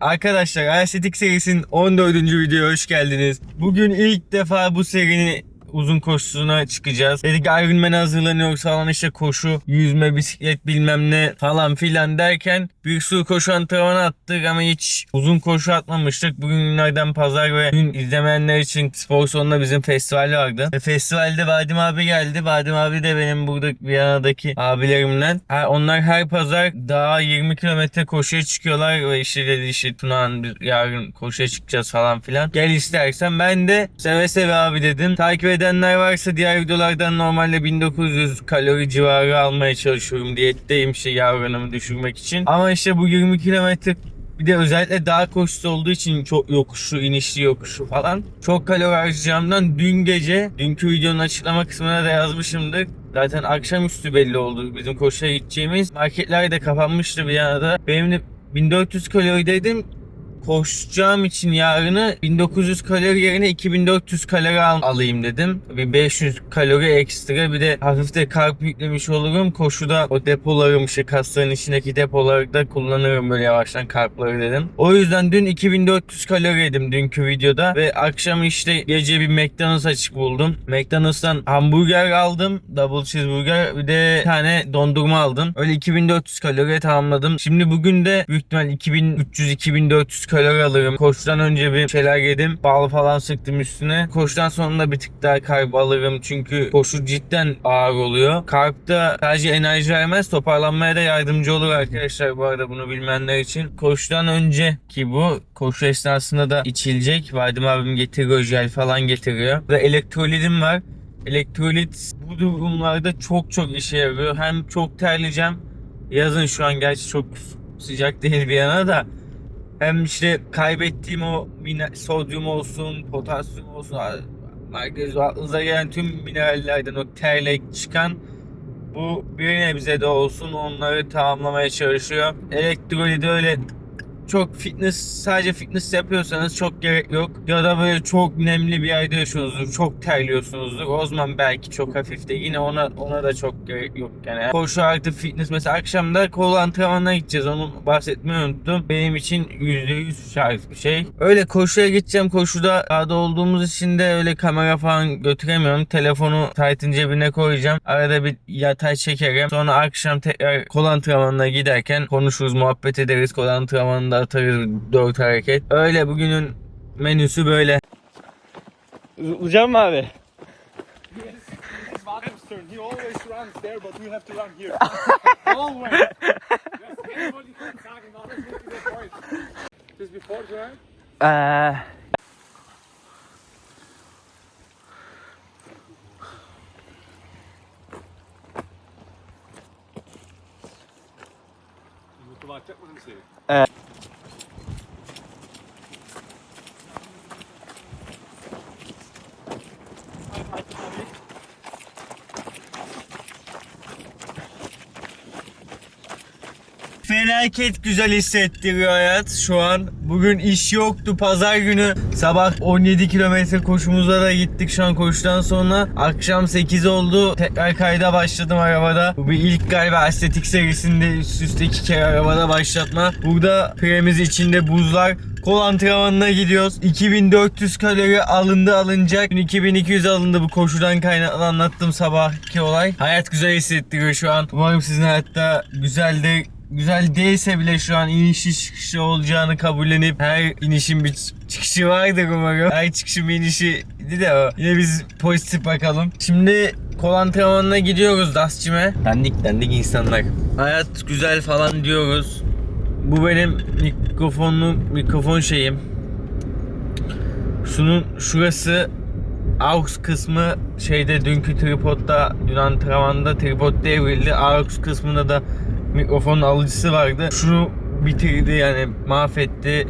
Arkadaşlar Estetik serisinin 14. videoya hoş geldiniz. Bugün ilk defa bu serinin uzun koşusuna çıkacağız. Dedik Ironman'e hazırlanıyoruz falan işte koşu, yüzme, bisiklet bilmem ne falan filan derken bir sürü koşu antrenmanı attık ama hiç uzun koşu atmamıştık. Bugün günlerden pazar ve dün izlemeyenler için spor salonunda bizim festival vardı. Ve festivalde Vadim abi geldi. Vadim abi de benim burada Viyana'daki abilerimden. Ha, onlar her pazar daha 20 kilometre koşuya çıkıyorlar ve işte dedi işte Tunağan biz yarın koşuya çıkacağız falan filan. Gel istersen ben de seve seve abi dedim. Takip edenler varsa diğer videolardan normalde 1900 kalori civarı almaya çalışıyorum. Diyetteyim işte yağ oranımı düşürmek için. Ama işte bu 20 kilometre bir de özellikle dağ koşusu olduğu için çok yokuşu, inişli yokuşu falan. Çok kalori harcayacağımdan dün gece, dünkü videonun açıklama kısmına da yazmışımdır. Zaten akşamüstü belli oldu bizim koşuya gideceğimiz. Marketler de kapanmıştı bir yana Benim de 1400 kalori dedim. Koşacağım için yarını 1900 kalori yerine 2400 kalori al- alayım dedim. Bir 500 kalori ekstra bir de hafif de karp yüklemiş olurum. Koşuda o depolarım işte kasların içindeki depoları da kullanırım böyle yavaştan karpları dedim. O yüzden dün 2400 kalori yedim dünkü videoda ve akşam işte gece bir McDonald's açık buldum. McDonald's'tan hamburger aldım. Double cheeseburger bir de bir tane dondurma aldım. Öyle 2400 kalori tamamladım. Şimdi bugün de büyük ihtimal 2300-2400 kalori alırım. Koşudan önce bir şeyler yedim. Bal falan sıktım üstüne. Koşudan sonra bir tık daha karp alırım. Çünkü koşu cidden ağır oluyor. Karp da sadece enerji vermez toparlanmaya da yardımcı olur arkadaşlar bu arada bunu bilmeyenler için. Koşudan önce ki bu koşu esnasında da içilecek. Vadim abim getiriyor jel falan getiriyor. Ve elektrolitim var. Elektrolit bu durumlarda çok çok işe yarıyor. Hem çok terleyeceğim. Yazın şu an gerçi çok sıcak değil bir yana da. Hem işte kaybettiğim o sodyum olsun, potasyum olsun, magnesium aklınıza gelen tüm minerallerden o terle çıkan bu bir nebze de olsun onları tamamlamaya çalışıyor. Elektrolide öyle çok fitness sadece fitness yapıyorsanız çok gerek yok. Ya da böyle çok nemli bir yerde yaşıyorsunuzdur. Çok terliyorsunuzdur. O zaman belki çok hafif de yine ona ona da çok gerek yok. Yani koşu artı fitness mesela akşamda kol antrenmanına gideceğiz. Onu bahsetmeyi unuttum. Benim için %100 şart bir şey. Öyle koşuya gideceğim. Koşuda dağda olduğumuz için de öyle kamera falan götüremiyorum. Telefonu taytın cebine koyacağım. Arada bir yatay çekerim. Sonra akşam tekrar kol antrenmanına giderken konuşuruz, muhabbet ederiz. Kol antrenmanında atarız 4 hareket. Öyle bugünün menüsü böyle. Ucam mı abi? He always runs there, but have to run here. always. Just before drive. Bakacak mısın şey? Felaket güzel hissettiriyor hayat şu an. Bugün iş yoktu. Pazar günü sabah 17 kilometre koşumuza da gittik şu an koşudan sonra. Akşam 8 oldu. Tekrar kayda başladım arabada. Bu bir ilk galiba estetik serisinde üst üste iki kere arabada başlatma. Burada piremiz içinde buzlar. Kol antrenmanına gidiyoruz. 2400 kalori alındı alınacak. Dün 2200 alındı bu koşudan kaynaklı anlattım sabahki olay. Hayat güzel hissettiriyor şu an. Umarım sizin hayatta güzeldir güzel değilse bile şu an inişi çıkışı olacağını kabullenip her inişin bir çıkışı vardır umarım. Her çıkışın bir inişi de o. Yine biz pozitif bakalım. Şimdi kol antrenmanına gidiyoruz Dasçim'e. Dandik dandik insanlar. Hayat güzel falan diyoruz. Bu benim mikrofonlu mikrofon şeyim. Şunun şurası aux kısmı şeyde dünkü tripodda dün antrenmanda tripod devrildi. Aux kısmında da mikrofonun alıcısı vardı. Şunu bitirdi yani mahvetti.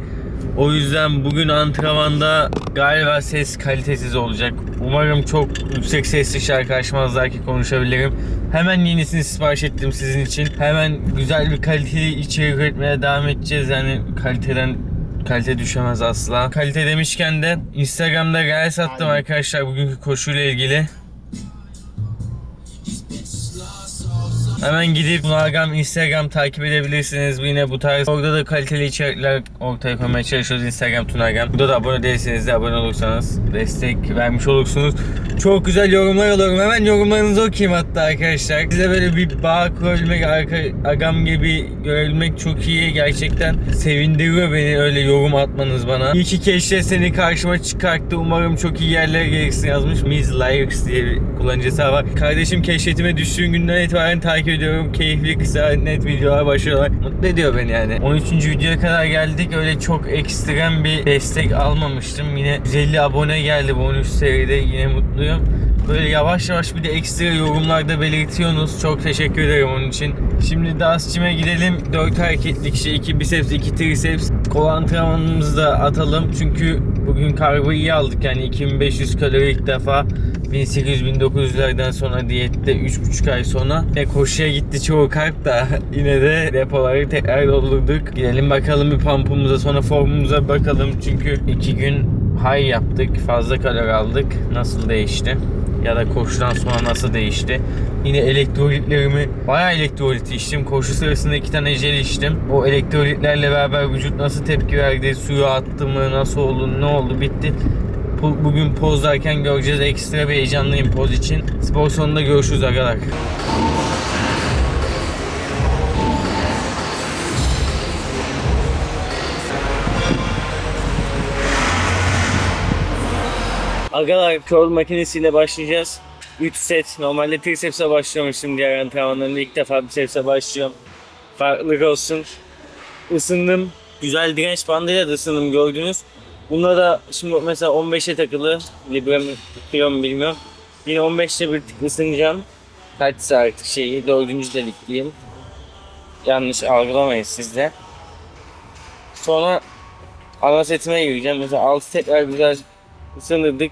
O yüzden bugün antrenmanda galiba ses kalitesiz olacak. Umarım çok yüksek sesli şarkı açmazlar ki konuşabilirim. Hemen yenisini sipariş ettim sizin için. Hemen güzel bir kaliteli içerik üretmeye devam edeceğiz. Yani kaliteden kalite düşemez asla. Kalite demişken de Instagram'da reels attım arkadaşlar bugünkü koşuyla ilgili. Hemen gidip Bunagam Instagram takip edebilirsiniz. Yine bu tarz orada da kaliteli içerikler ortaya koymaya çalışıyoruz Instagram Tunagam. Burada da abone değilseniz de abone olursanız destek vermiş olursunuz. Çok güzel yorumlar alıyorum. Hemen yorumlarınızı okuyayım hatta arkadaşlar. Size böyle bir bağ kurabilmek, arka, agam gibi görebilmek çok iyi. Gerçekten sevindiriyor beni öyle yorum atmanız bana. İyi ki keşke seni karşıma çıkarttı. Umarım çok iyi yerlere gelirsin yazmış. Miz Lyrics diye bir kullanıcısı var. Kardeşim keşfetime düştüğün günden itibaren takip ediyorum. Keyifli kısa net videolar başlıyorlar. Mutlu ediyor beni yani. 13. videoya kadar geldik. Öyle çok ekstrem bir destek almamıştım. Yine 150 abone geldi bu 13 seride. Yine mutluyum. Böyle yavaş yavaş bir de ekstra yorumlarda belirtiyorsunuz. Çok teşekkür ederim onun için. Şimdi Dasçim'e gidelim. 4 hareketlik şey, 2 biceps, 2 triceps. Kol antrenmanımızı da atalım. Çünkü bugün karbo iyi aldık. Yani 2500 kalori ilk defa. 1800-1900'lerden sonra diyette 3,5 ay sonra. Yine koşuya gitti çoğu karp da yine de depoları tekrar doldurduk. Gidelim bakalım bir pumpumuza sonra formumuza bakalım. Çünkü 2 gün high yaptık. Fazla kalori aldık. Nasıl değişti? Ya da koşudan sonra nasıl değişti? Yine elektrolitlerimi bayağı elektrolit içtim. Koşu sırasında iki tane jel içtim. O elektrolitlerle beraber vücut nasıl tepki verdi? Suya attı mı? Nasıl oldu? Ne oldu? Bitti. Bu- Bugün pozlarken göreceğiz. Ekstra bir heyecanlıyım poz için. Spor sonunda görüşürüz arkadaşlar. Agalar curl makinesiyle başlayacağız. 3 set. Normalde triceps'e başlamıştım diğer antrenmanlarımda. ilk defa biceps'e başlıyorum. Farklılık olsun. Isındım. Güzel direnç bandıyla da ısındım gördünüz. Bunda da şimdi mesela 15'e takılı. Libre mi tutuyor mu bilmiyorum. Yine 15'te bir tık ısınacağım. Kaçsa artık şeyi dördüncü delikliyim. Yanlış algılamayın siz de. Sonra ana setime gireceğim. Mesela 6 tekrar güzel ısınırdık.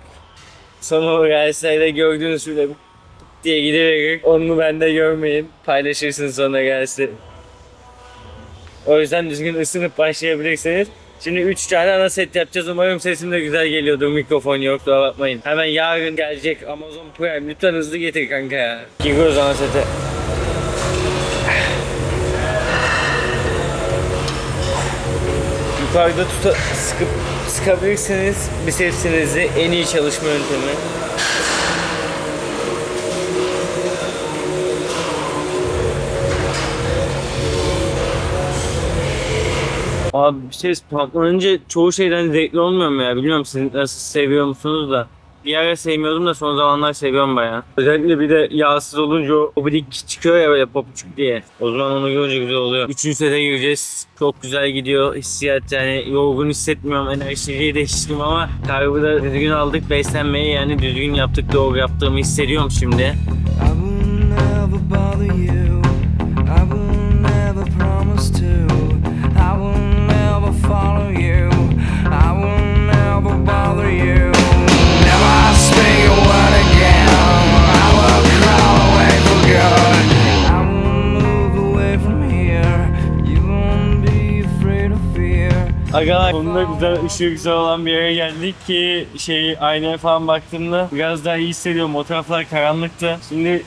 Sonra o Galatasaray'da gördüğünüz şöyle diye giderek onu bende görmeyin. Paylaşırsın sonra Galatasaray. O yüzden düzgün ısınıp başlayabilirsiniz. Şimdi 3 tane ana set yapacağız. Umarım sesim de güzel geliyordur. Mikrofon yok. Kusura bakmayın. Hemen yarın gelecek Amazon Prime. Lütfen hızlı getir kanka ya. Giriyoruz ana sete. Yukarıda tuta, sıkıp sıkabilirseniz bisepsinizi en iyi çalışma yöntemi. Abi biceps patlanınca çoğu şeyden zevkli olmuyor mu ya? Bilmiyorum siz nasıl seviyor musunuz da. Bir ara sevmiyordum da son zamanlar seviyorum bayağı. Özellikle bir de yağsız olunca o oblique çıkıyor ya böyle popuçuk diye. O zaman onu görünce güzel oluyor. Üçüncü sete gireceğiz. Çok güzel gidiyor hissiyat yani yorgun hissetmiyorum enerjiyi değiştirdim ama kaybı da düzgün aldık beslenmeyi yani düzgün yaptık doğru yaptığımı hissediyorum şimdi. I will never bother you. Fear. Aga sonunda güzel ışığı güzel olan bir yere geldik ki şey aynaya falan baktığımda biraz daha iyi hissediyorum. O taraflar karanlıktı. Şimdi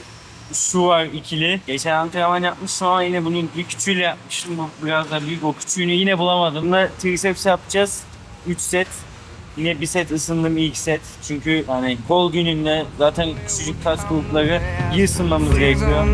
şu var ikili. Geçen antrenman yapmıştım ama yine bunun bir küçüğüyle yapmıştım. Bu biraz daha büyük. O küçüğünü yine bulamadım. Bunda triceps yapacağız. 3 set. Yine bir set ısındım ilk set. Çünkü hani kol gününde zaten küçücük kas grupları iyi ısınmamız gerekiyor.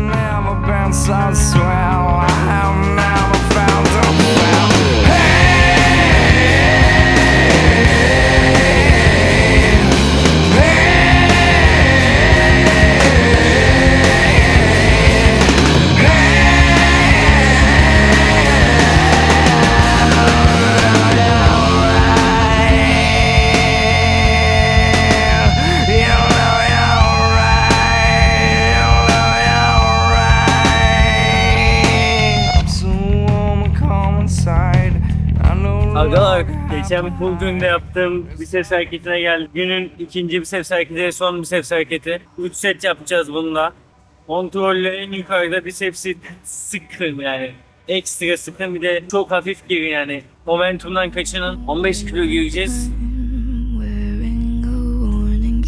Geçen full günde yaptığım biceps hareketine geldik. Günün ikinci biceps hareketi, son biceps hareketi. 3 set yapacağız bunda. Kontrolle en yukarıda bicepsi sıkın yani. Ekstra sıkın bir de çok hafif girin yani. Momentumdan kaçının 15 kilo gireceğiz. Wearing a warning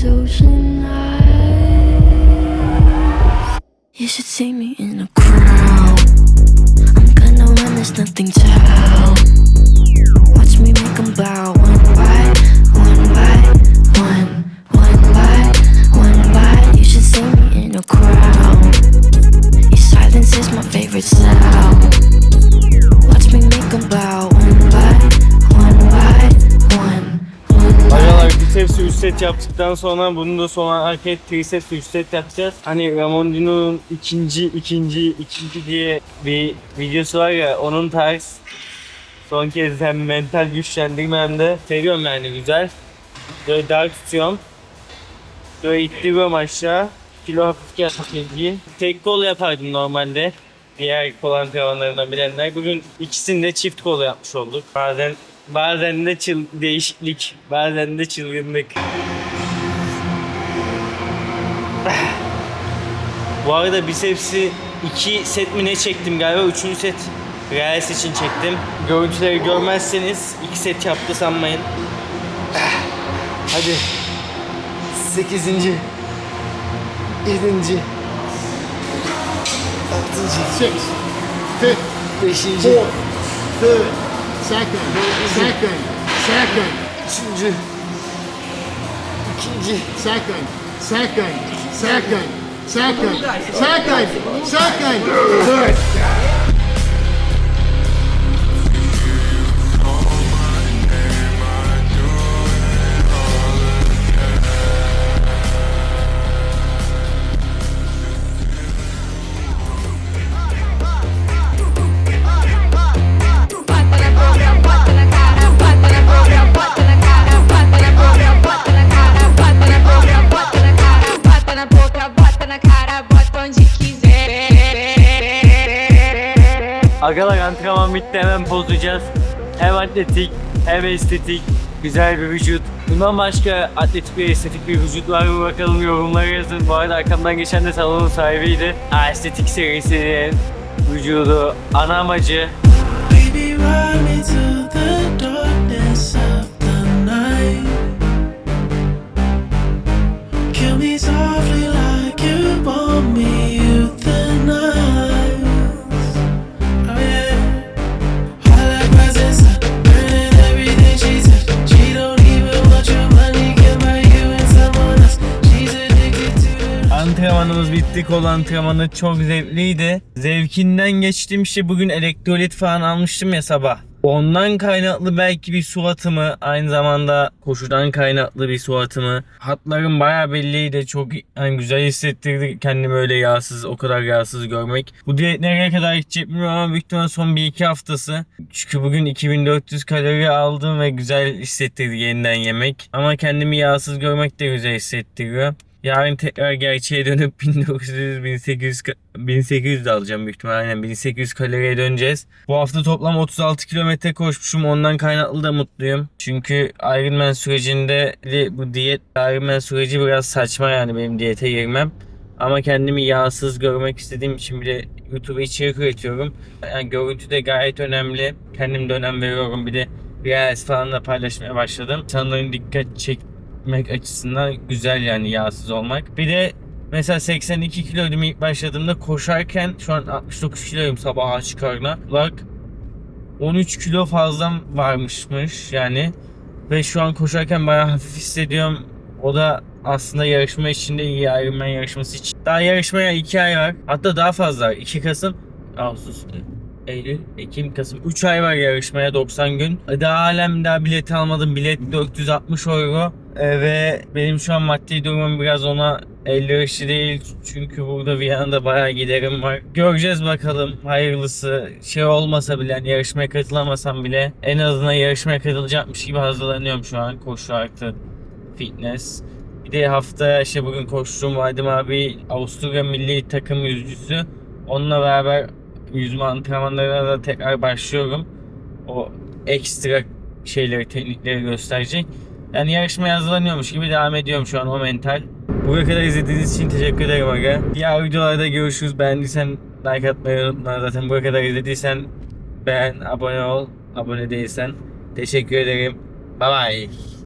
these ocean eyes. You should see me in a crowd. I'm gonna run, there's nothing to help. Yaptıktan sonra bunu da son hareket triceps 3 set yapacağız. Hani Ramon Dino'nun ikinci, ikinci, ikinci diye bir videosu var ya onun tarz. Son kez hem mental güçlendirme hem de seviyorum yani güzel. Böyle dar tutuyorum. Böyle ittiriyorum aşağı. Kilo hafif geldi. Tek kol yapardım normalde. Diğer kol antrenmanlarından bilenler. Bugün ikisini de çift kol yapmış olduk. Bazen bazen de çıl değişiklik, bazen de çılgınlık. Bu arada bisepsi 2 set mi ne çektim galiba 3. set Reels için çektim. Görüntüleri görmezseniz 2 set yaptı sanmayın. Hadi. 8. 7. 6. six, fifth, 5. fourth, third, second, second, second, 3. 2. second, second, second, second, second, second, third. Agalar antrenman bitti hemen bozacağız. Hem atletik hem estetik. Güzel bir vücut. Bundan başka atletik ve estetik bir vücut var mı bakalım yorumlara yazın. Bu arada arkamdan geçen de salonun sahibiydi. Estetik serisinin vücudu ana amacı Baby, Kol antrenmanı çok zevkliydi. Zevkinden geçtiğim şey bugün elektrolit falan almıştım ya sabah. Ondan kaynaklı belki bir su atımı, aynı zamanda koşudan kaynaklı bir su atımı. Hatlarım bayağı belliydi. Çok hani güzel hissettirdi kendimi öyle yağsız, o kadar yağsız görmek. Bu diyet nereye kadar gidecek bilmiyorum ama büyük ihtimalle son 1-2 haftası. Çünkü bugün 2400 kalori aldım ve güzel hissettirdi yeniden yemek. Ama kendimi yağsız görmek de güzel hissettiriyor. Yarın tekrar gerçeğe dönüp 1900 1800 ka- 1800 de alacağım büyük ihtimalle. Aynen 1800 kaloriye döneceğiz. Bu hafta toplam 36 kilometre koşmuşum. Ondan kaynaklı da mutluyum. Çünkü Ironman sürecinde de bu diyet Ironman süreci biraz saçma yani benim diyete girmem. Ama kendimi yağsız görmek istediğim için bir de YouTube'a içerik üretiyorum. Yani görüntü de gayet önemli. Kendim de önem veriyorum. Bir de Reels falan da paylaşmaya başladım. İnsanların dikkat çekmek açısından güzel yani yağsız olmak. Bir de mesela 82 kiloydum ilk başladığımda koşarken şu an 69 kiloyum sabah aç karnına. Bak 13 kilo fazlam varmışmış yani. Ve şu an koşarken bayağı hafif hissediyorum. O da aslında yarışma içinde iyi Ironman yarışması için. Daha yarışmaya 2 ay var. Hatta daha fazla. 2 Kasım, Ağustos, Eylül, Ekim, Kasım. 3 ay var yarışmaya 90 gün. Daha halen daha bilet almadım. Bilet 460 euro. Ee, ve benim şu an maddi durumum biraz ona elverişli değil. Çünkü burada Viyana'da bayağı giderim var. Göreceğiz bakalım hayırlısı. Şey olmasa bile hani yarışmaya katılamasam bile en azından yarışmaya katılacakmış gibi hazırlanıyorum şu an. Koşu artı fitness. Bir de hafta işte bugün koştuğum Vadim abi Avusturya milli takım yüzücüsü. Onunla beraber yüzme antrenmanlarına da tekrar başlıyorum. O ekstra şeyleri, teknikleri gösterecek. Yani yarışmaya hazırlanıyormuş gibi devam ediyorum şu an o mental. Buraya kadar izlediğiniz için teşekkür ederim aga. Diğer videolarda görüşürüz. Beğendiysen like atmayı unutma. Zaten buraya kadar izlediysen beğen, abone ol. Abone değilsen teşekkür ederim. Bye bye.